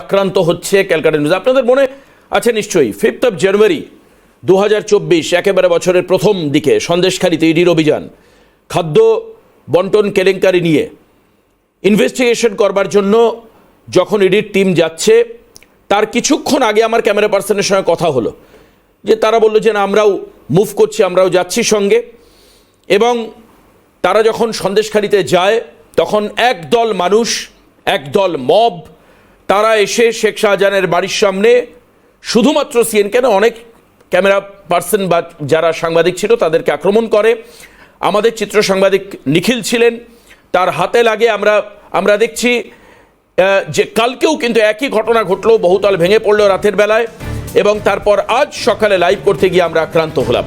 আক্রান্ত হচ্ছে ক্যালকাটা নিউজ। আপনাদের মনে আছে নিশ্চয়ই ফিফথ অফ জানুয়ারি দু হাজার চব্বিশ, একেবারে বছরের প্রথম দিকে সন্দেশখালিতে ইডির অভিযান। খাদ্য বন্টন কেলেঙ্কারি নিয়ে ইনভেস্টিগেশন করবার জন্য যখন ইডির টিম যাচ্ছে, তার কিছুক্ষণ আগে আমার ক্যামেরা পার্সনের সঙ্গে কথা হলো। যে তারা বলল যে না, আমরাও মুভ করছি, আমরাও যাচ্ছি সঙ্গে। এবং তারা যখন সন্দেশখালিতে যায়, তখন একদল মানুষ, একদল মব তারা এসে শেখ শাহজাহানের বাড়ির সামনে শুধুমাত্র সিএন কেন অনেক ক্যামেরা পার্সন বা যারা সাংবাদিক ছিল তাদেরকে আক্রমণ করে। আমাদের চিত্র সাংবাদিক নিখিল ছিলেন। তার হাতে লাগে আমরা আমরা দেখছি যে কালকেও কিন্তু একই ঘটনা ঘটলো, বহুতল ভেঙে পড়ল রাতের বেলায় এবং তারপর আজ সকালে লাইভ করতে গিয়ে আমরা আক্রান্ত হলাম।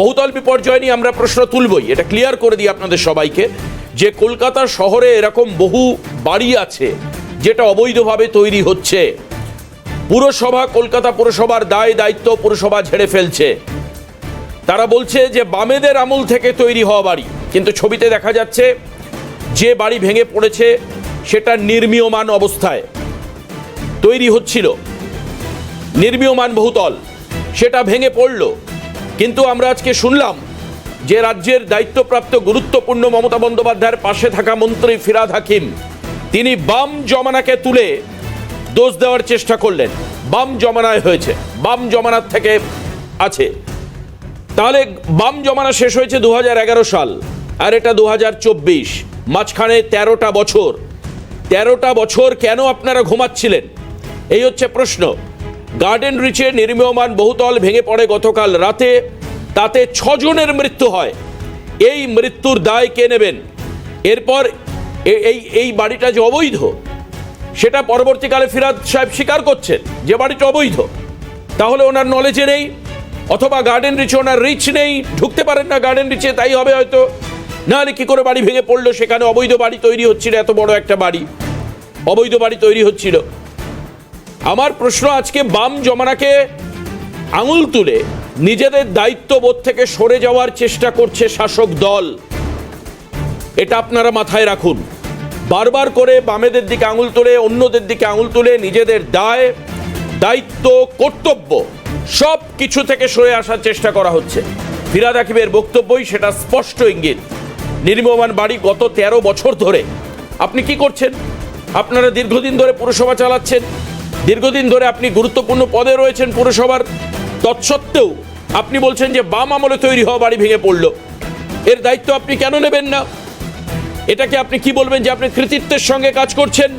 বহুতল বিপর্যয় নিয়ে আমরা প্রশ্ন তুলবই। এটা ক্লিয়ার করে দিই আপনাদের সবাইকে যে কলকাতা শহরে এরকম বহু বাড়ি আছে যেটা অবৈধভাবে তৈরি হচ্ছে। পুরসভা, কলকাতা পুরসভার দায় দায়িত্ব পুরসভা ঝেড়ে ফেলছে। তারা বলছে যে, বামেদের আমল থেকে তৈরি হওয়া বাড়ি। কিন্তু ছবিতে দেখা যাচ্ছে, যে বাড়ি ভেঙে পড়েছে, সেটা নির্মীয়মান অবস্থায় তৈরি হচ্ছিল। নির্মীয়মান বহুতল, সেটা ভেঙে পড়ল। কিন্তু আমরা আজকে শুনলাম যে, রাজ্যের দায়িত্বপ্রাপ্ত গুরুত্বপূর্ণ মমতা বন্দ্যোপাধ্যায়ের পাশে থাকা মন্ত্রী ফিরাদ হাকিম তিনি বাম জমানাকে তুলে দোষ দেওয়ার চেষ্টা করলেন। বাম জমানায় হয়েছে। বাম জমানার থেকে আছে। তাহলে বাম জমানা শেষ হয়েছে দু হাজার এগারো সাল, আর এটা দু মাঝখানে তেরোটা বছর। তেরোটা বছর কেন আপনারা ঘুমাচ্ছিলেন? এই হচ্ছে প্রশ্ন। গার্ডেন রিচে নির্মীয়মান বহুতল ভেঙে পড়ে গতকাল রাতে। তাতে ছজনের মৃত্যু হয়। এই মৃত্যুর দায় কে নেবেন? এরপর এই এই বাড়িটা যে অবৈধ, সেটা পরবর্তীকালে ফিরাদ সাহেব স্বীকার করছেন যে বাড়িটা অবৈধ। তাহলে ওনার নলেজে নেই, অথবা গার্ডেন রিচে ওনার রিচ নেই, ঢুকতে পারেন না গার্ডেন রিচে তাই হবে হয়তো। নাহলে কি করে বাড়ি ভেঙে পড়ল, সেখানে অবৈধ বাড়ি তৈরি হচ্ছিল, এত বড় একটা বাড়ি। অবৈধ বাড়ি তৈরি হচ্ছিল। আমার প্রশ্ন আজকে, বাম জমানাকে আঙুল তুলে নিজেদের দায়িত্ববোধ থেকে সরে যাওয়ার চেষ্টা করছে শাসক দল। এটা আপনারা মাথায় রাখুন। বারবার করে বামেদের দিকে আঙুল তুলে, অন্যদের দিকে আঙুল তুলে নিজেদের দায়, দায়িত্ব, কর্তব্য সব কিছু থেকে সরে আসার চেষ্টা করা হচ্ছে। ফিরাদ হাকিমের বক্তব্যই সেটা স্পষ্ট ইঙ্গিত। নির্মমান বাড়ি গত তেরো বছর ধরে। আপনি কি করছেন? আপনারা দীর্ঘদিন ধরে পুরসভা চালাচ্ছেন। দীর্ঘদিন ধরে আপনি গুরুত্বপূর্ণ পদে রয়েছেন পুরসভার। তৎসত্ত্বেও আপনি বলছেন যে বাম আমলে তৈরি হওয়া বাড়ি ভেঙে পড়ল। এর দায়িত্ব আপনি কেন নেবেন না? এটাকে আপনি কি বলবেন যে আপনি কৃতিত্বের সঙ্গে কাজ করছেন?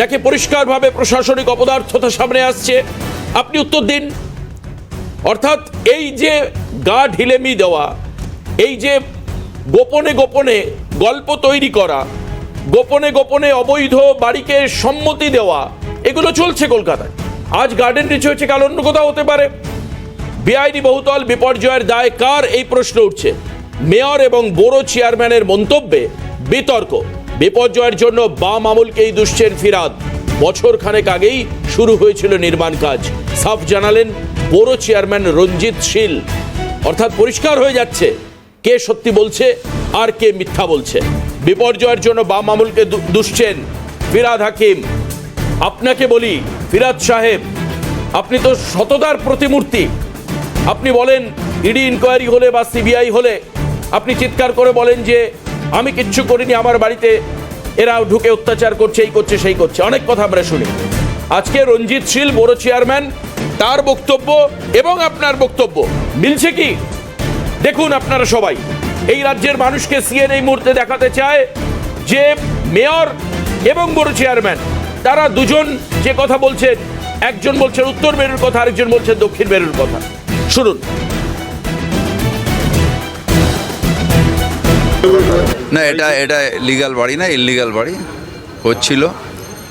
নাকি পরিষ্কারভাবে প্রশাসনিক অপদার্থতা সামনে আসছে? আপনি উত্তর দিন। অর্থাৎ এই যে গা ঢিলেমি দেওয়া, এই যে গোপনে গোপনে গল্প তৈরি করা, গোপনে গোপনে অবৈধ বাড়িকে সম্মতি দেওয়া, এগুলো চলছে কলকাতায়। আজ গার্ডেন রিচ হয়েছে, কাল অন্য কোথাও হতে পারে। বেআইনি বহুতল বিপর্যয়ের দায় কার? এই প্রশ্ন উঠছে। মেয়র এবং বড় চেয়ারম্যানের মন্তব্যে বিতর্ক। বিপর্যয়ের জন্য বাম আমলকেই দুষছেন ফিরাদ। বছর খানেক আগেই শুরু হয়েছিল নির্মাণ কাজ। সাফ জানালেন বড় চেয়ারম্যান রঞ্জিত শীল। অর্থাৎ পরিষ্কার হয়ে যাচ্ছে কে সত্যি বলছে আর কে মিথ্যা বলছে। বিপর্যয়ের জন্য বাম আমলকে দু- দুষছেন ফিরাদ হাকিম। আপনাকে বলি, ফিরাদ সাহেব, আপনি তো সততার প্রতিমূর্তি। আপনি বলেন, ইডি ইনকোয়ারি হলে বা সিবিআই হলে আপনি চিৎকার করে বলেন যে আমি কিচ্ছু করিনি, আমার বাড়িতে এরাও ঢুকে অত্যাচার করছে, এই করছে, সেই করছে। অনেক কথা আমরা শুনি। আজকে রঞ্জিত শীল, বড় চেয়ারম্যান, তার বক্তব্য এবং আপনার বক্তব্য। মিলছে কি? দেখুন আপনারা সবাই। এই রাজ্যের মানুষকে সিএন এই মুহূর্তে দেখাতে চায় যে মেয়র এবং বড় চেয়ারম্যান, তারা দুজন যে কথা বলছেন, একজন বলছেন উত্তর মেরুর কথা, আরেকজন বলছেন দক্ষিণ মেরুর কথা। শুনুন না এটা এটা লিগাল বাড়ি না ইলিগাল বাড়ি। হচ্ছিল।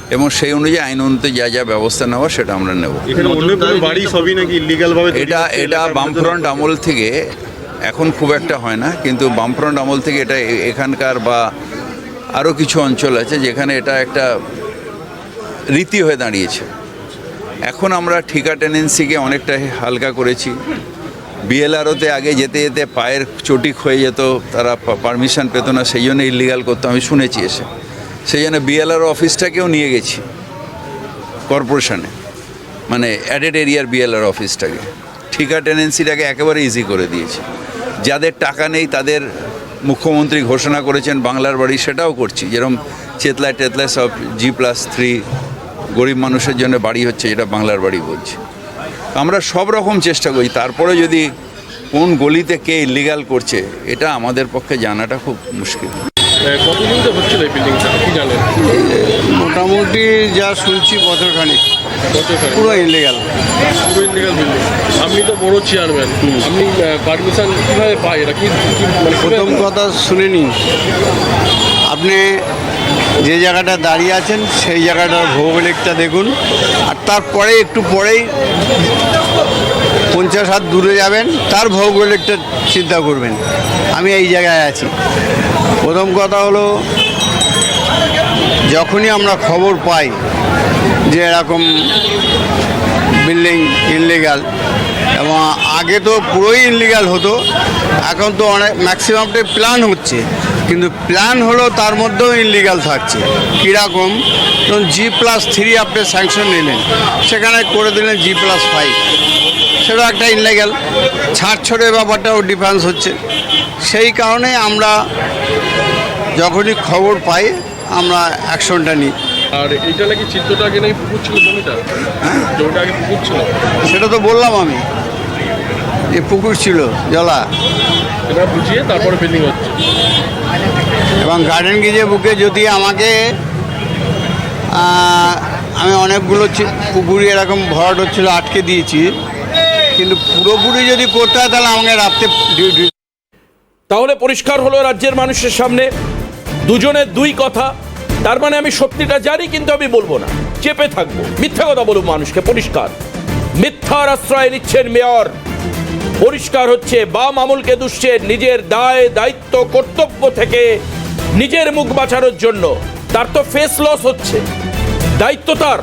এবং সেই অনুযায়ী আইন অনুযায়ী যা যা ব্যবস্থা নেওয়া সেটা আমরা নেব। এখানে অন্য কোনো বাড়ি সবই নাকি ইলিগাল ভাবে তৈরি এটা এটা বামফ্রন্ট আমল থেকে এখন খুব একটা হয় না কিন্তু বামফ্রন্ট আমল থেকে এটা এ- এখানকার বা আরও কিছু অঞ্চল আছে যেখানে এটা একটা রীতি হয়ে দাঁড়িয়েছে। এখন আমরা ঠিকা টেনেন্সিকে অনেকটা হালকা করেছি। বিএলআরওতে আগে যেতে যেতে পায়ের চটি হয়ে যেত, তারা পারমিশন পেত না, সেই জন্য ইলিগাল করতো, আমি শুনেছি এসে। সেই জন্য বিএলআরও অফিসটাকেও নিয়ে গেছি কর্পোরেশনে মানে অ্যাডেড এরিয়ার বিএলআর অফিসটাকে। ঠিকা টেনেন্সিটাকে একেবারে ইজি করে দিয়েছে। যাদের টাকা নেই, তাদের মুখ্যমন্ত্রী ঘোষণা করেছেন, বাংলার বাড়ি সেটাও করছি। যেরকম চেতলায় টেতলায় সব জি প্লাস থ্রি গরিব মানুষের জন্য বাড়ি হচ্ছে, যেটা বাংলার বাড়ি বলছে। আমরা সব রকম চেষ্টা করি। তারপরে যদি কোন গলিতে কে ইলিগাল করছে এটা আমাদের পক্ষে জানাটা খুব মুশকিল। কতদিন তো হচ্ছিল এই বিল্ডিংটা কি জানেন? মোটামুটি যা শুনছি বছরখানিক। পুরো ইলিগাল পুরো ইলিগাল বিল্ডিং আপনি তো বড় চেয়ারম্যান আপনি পারমিশন কীভাবে পাই এটা কি কি মানে প্রথম কথা শুনে নিন। আপনি যে জায়গাটা দাঁড়িয়ে আছেন, সেই জায়গাটার ভৌগোলিকটা দেখুন। আর তারপরে একটু পরেই পঞ্চাশ হাত দূরে যাবেন, তার ভৌগোলিকটা চিন্তা করবেন। আমি এই জায়গায় আছি। প্রথম কথা হলো, যখনই আমরা খবর পাই যে এরকম বিল্ডিং ইনলিগাল এবং আগে তো পুরোই ইনলিগাল হতো, এখন তো অনেক ম্যাক্সিমামটাই প্ল্যান হচ্ছে। কিন্তু প্ল্যান হলো তার মধ্যেও ইনলিগাল থাকছে। কীরকম? ধরুন জি প্লাস থ্রি আপনি স্যাংশন নিলেন সেখানে করে দিলেন জি প্লাস ফাইভ সেটা একটা ইনলিগাল ছাড় ছড়ের ব্যাপারটাও ডিফারেন্স হচ্ছে। সেই কারণে আমরা যখনই খবর পাই আমরা অ্যাকশনটা নিই। আর এইটা নাকি চিত্রটা আগে নাকি পুকুর ছিল জমিটা? জমিটা আগে পুকুর ছিল? সেটা তো বললাম আমি। যে পুকুর ছিল জলা। এটা বুঝিয়ে তারপরে বিল্ডিং হচ্ছে। এবং গার্ডেন গিজে বুকে যদি আমাকে আমি অনেকগুলো পুকুরি এরকম ভরাট হচ্ছিল, আটকে দিয়েছি। কিন্তু পুরোপুরি যদি করতে হয়, তাহলে আমাকে ডিউটি তাহলে পরিষ্কার হলো রাজ্যের মানুষের সামনে। দুজনের দুই কথা। তার মানে আমি সত্যিটা জানি, কিন্তু আমি বলব না। চেপে থাকব। মিথ্যা কথা বলব মানুষকে, পরিষ্কার। মিথ্যার আশ্রয় নিচ্ছেন মেয়র। পরিষ্কার হচ্ছে, বাম আমলকে দুষছেন। নিজের দায়, দায়িত্ব, কর্তব্য থেকে নিজের মুখ বাঁচানোর জন্য। তার তো ফেস লস হচ্ছে। দায়িত্ব তার।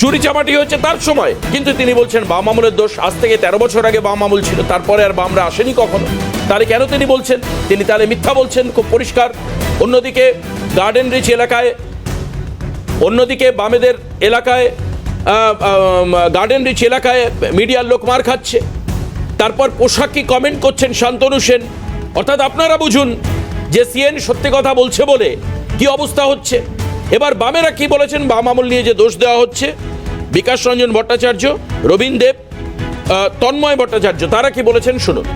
চুরি চামাটি হচ্ছে তার সময়। কিন্তু তিনি বলছেন, বাম আমলের দোষ আজ থেকে তেরো বছর আগে বাম আমল ছিল। তারপরে আর বামরা আসেনি কখনো। তাহলে কেন তিনি বলছেন? তিনি তাহলে মিথ্যা বলছেন, খুব পরিষ্কার। অন্যদিকে গার্ডেন রিচ এলাকায়, অন্যদিকে বামেদের এলাকায় গার্ডেন রিচ এলাকায় মিডিয়ার লোক মার খাচ্ছে। তারপর পোশাকি কমেন্ট করছেন শান্তনু সেন? অর্থাৎ আপনারা বুঝুন যে সিএন সত্যি কথা বলছে বলে কি অবস্থা হচ্ছে? এবার বামেরা কি বলেছেন? বাম আমল নিয়ে যে দোষ দেওয়া হচ্ছে, বিকাশ রঞ্জন ভট্টাচার্য, রবীন দেব তন্ময় ভট্টাচার্য, তারা কি বলেছেন? শুনুন।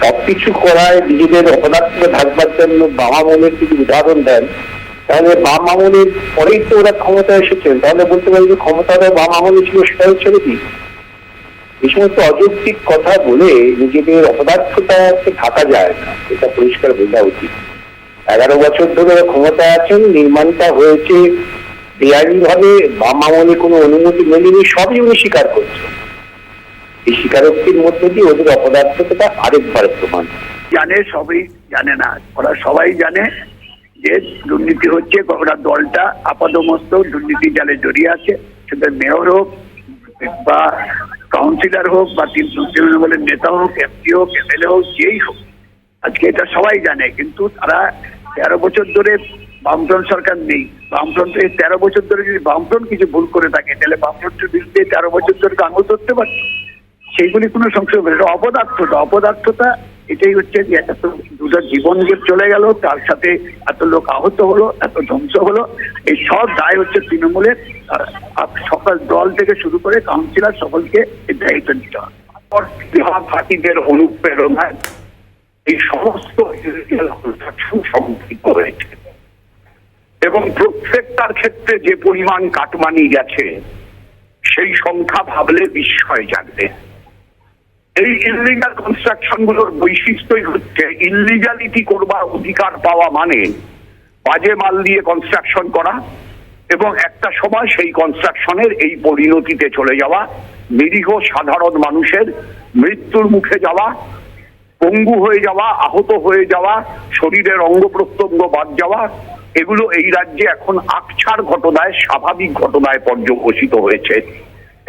সবকিছু করায় নিজেদের অপদার্থ থাকবার জন্য বাম আমলের যদি উদাহরণ দেন। তাহলে বাম আমলের পরেই তো ওরা ক্ষমতায় এসেছেন। তাহলে বলতে পারি যে ক্ষমতাটা বাম আমলে ছিল সেটাও ছেড়ে দিই এই সমস্ত অযৌক্তিক কথা বলে নিজেদের অপদার্থতাকে থাকা যায় না, এটা পরিষ্কার বোঝা উচিত। এগারো বছর ধরে ওরা ক্ষমতায় আছেন, নির্মাণটা হয়েছে বেআইনি ভাবে বাম আমলে কোনো অনুমতি মেলেনি, সবই উনি স্বীকার করছেন। এই স্বীকারোক্তির মধ্যে দিয়ে ওদের অপদার্থতা আরেকবার প্রমাণ। জানে সবই, জানে না। ওরা সবাই জানে যে দুর্নীতি হচ্ছে ওরা দলটা আপাদমস্ত দুর্নীতি জালে জড়িয়ে আছে। সেটা মেয়র হোক বা কাউন্সিলর হোক বা তৃণমূলের নেতা হোক এমপি হোক এমএলএ হোক, যেই হোক। আজকে এটা সবাই জানে, কিন্তু তারা তেরো বছর ধরে বামফ্রন্ট সরকার নেই। বামফ্রন্ট তেরো বছর ধরে যদি বামফ্রন্ট কিছু ভুল করে থাকে, তাহলে বামফ্রন্টের বিরুদ্ধে তেরো বছর ধরে আঙুল ধরতে পারতো। সেইগুলি কোনো সংশয়। এটা অপদার্থতা অপদার্থতা, এটাই হচ্ছে যে এত দুটো জীবন যে চলে গেল, তার সাথে এত লোক আহত হলো, এত ধ্বংস হলো, এই সব দায় হচ্ছে তৃণমূলের। সকল দল থেকে শুরু করে কাউন্সিলর সকলকে দায়িত্ব নিতে হবে। পার্টিদের অনুপ্রেরণায় এই সমস্ত construction সংঘটিত হয়েছে। এবং প্রত্যেকটার ক্ষেত্রে যে পরিমাণ কাটমানি গেছে, সেই সংখ্যা ভাবলে বিস্ময় জাগবে। এই ইলিগাল কনস্ট্রাকশনগুলোর বৈশিষ্ট্যই হচ্ছে ইলিগালিটি করবার অধিকার পাওয়া মানে বাজে মাল দিয়ে কনস্ট্রাকশন করা এবং একটা সময় সেই কনস্ট্রাকশনের এই পরিণতিতে চলে যাওয়া, নিরীহ সাধারণ মানুষের মৃত্যুর মুখে যাওয়া, পঙ্গু হয়ে যাওয়া, আহত হয়ে যাওয়া, শরীরের অঙ্গ প্রত্যঙ্গ বাদ যাওয়া, এগুলো এই রাজ্যে এখন আকছার ঘটনায়, স্বাভাবিক ঘটনায় পর্যবসিত হয়েছে।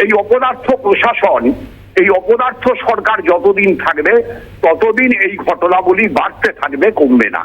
এই অপদার্থ প্রশাসন, এই অপদার্থ সরকার যতদিন থাকবে, ততদিন এই ঘটনাবলী বাড়তে থাকবে, কমবে না।